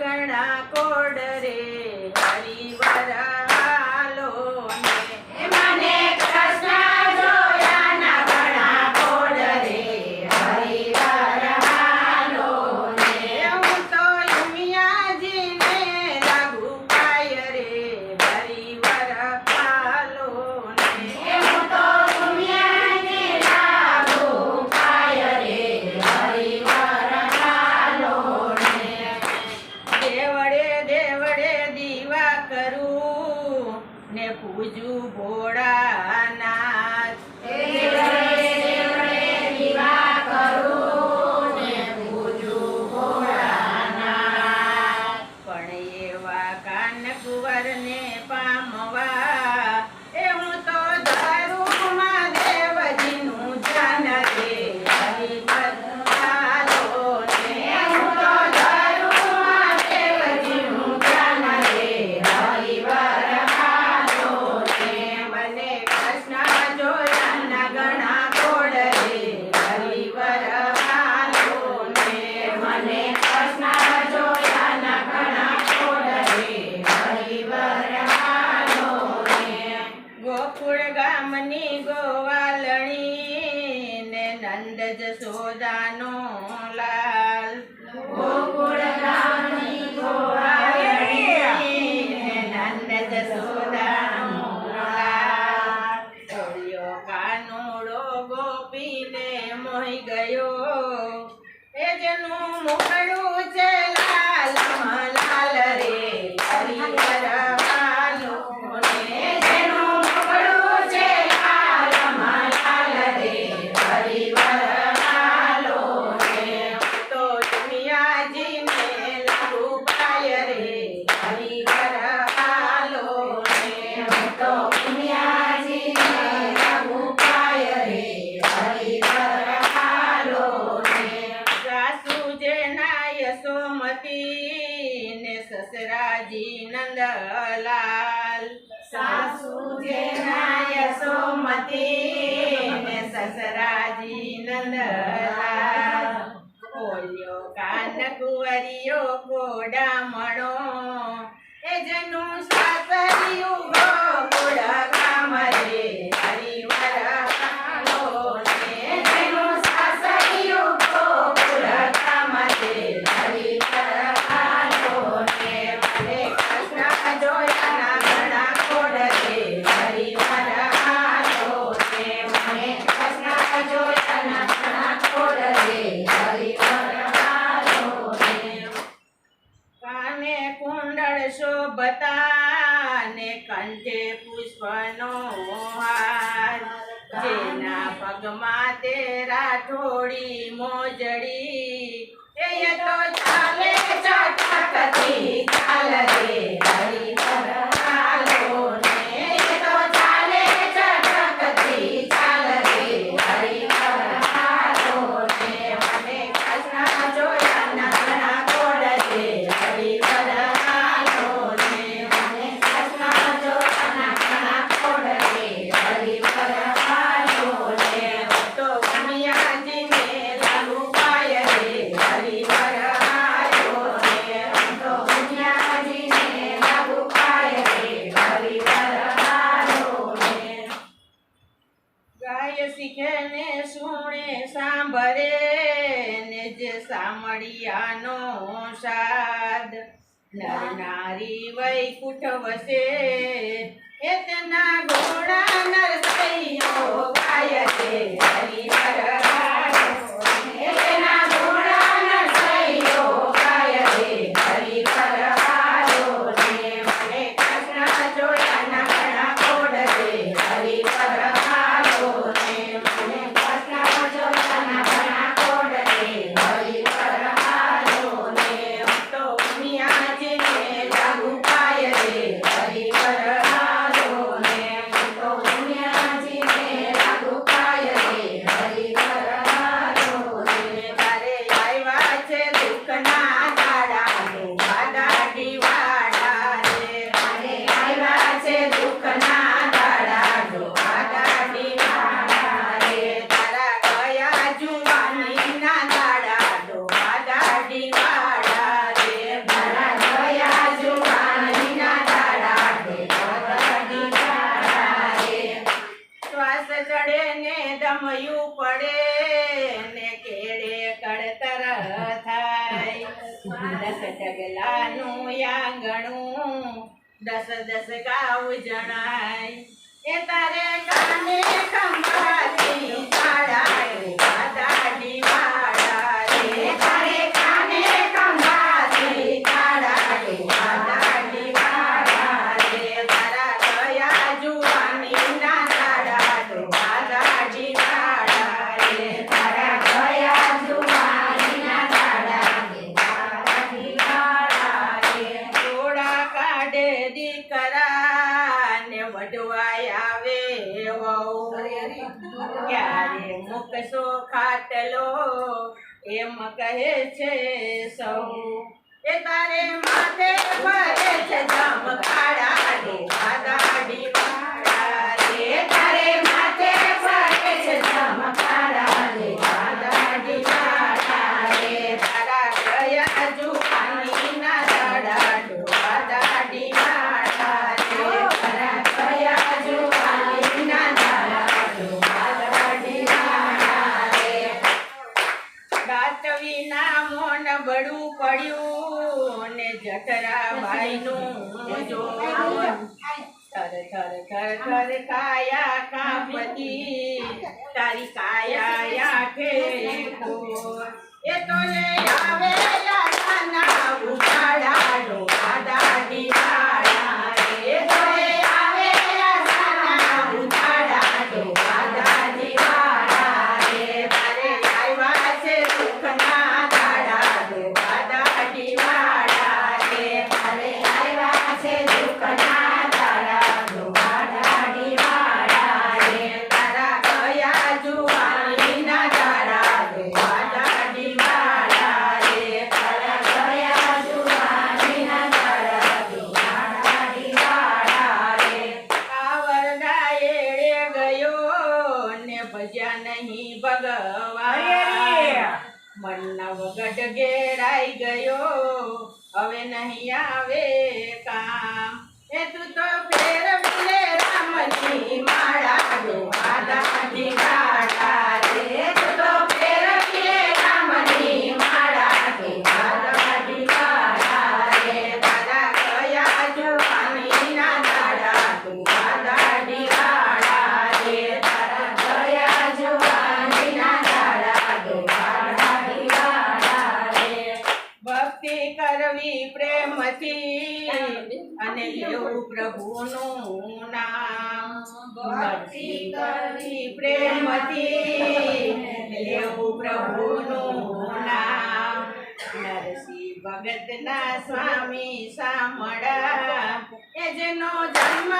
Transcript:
ગરડા કો ની ગોવાલણી ને નંદ જશોદાનો લાલ. ગોકુળધામની ગોવાલણી ને નંદ જશોદાનો લાલ કાનોડો ગોપીને મોહી ગયો. એ જેનું મોહણ જેનાય સોમતે ને સસરાજી નંદલા બોલ્યો કાન કુવરિયો કોડા મણો એ જનું સાસરિયું શોભતા ને કંઠે પુષ્પનો હાર. જેના પગમાં તેરા રાઠોડી મોજડી એ તો ચાલે ચાલે શીખે ને સુણે સાંભળે ને જે સામળિયાનો સાદ. નર નારી વૈકુઠ વસે એતના ઘોડા નરસૈ દસ ઢગલાનું આંગણું દસ દસ ગાઉ જણાય. એ તારે કાને ખંભાતી પાડાય દીકરા ને વડવાય આવે ક્યારે મૂકશો ખાટલો એમ કહે છે સૌ એ તારે માથે ભરે છે જામ કાળા ડોકા દાડી જઠરાબાઈનું જોર થર થર થર થર કાયા કાપતી. તારી કાયા આખે ખોર. એ તો આવે હવે નહીં આવે કામ. એ તું તો લ્યો પ્રભુનું નામ. ભક્તિ નામ. નરસિંહ સ્વામી સામડા એ જેનો જન્મ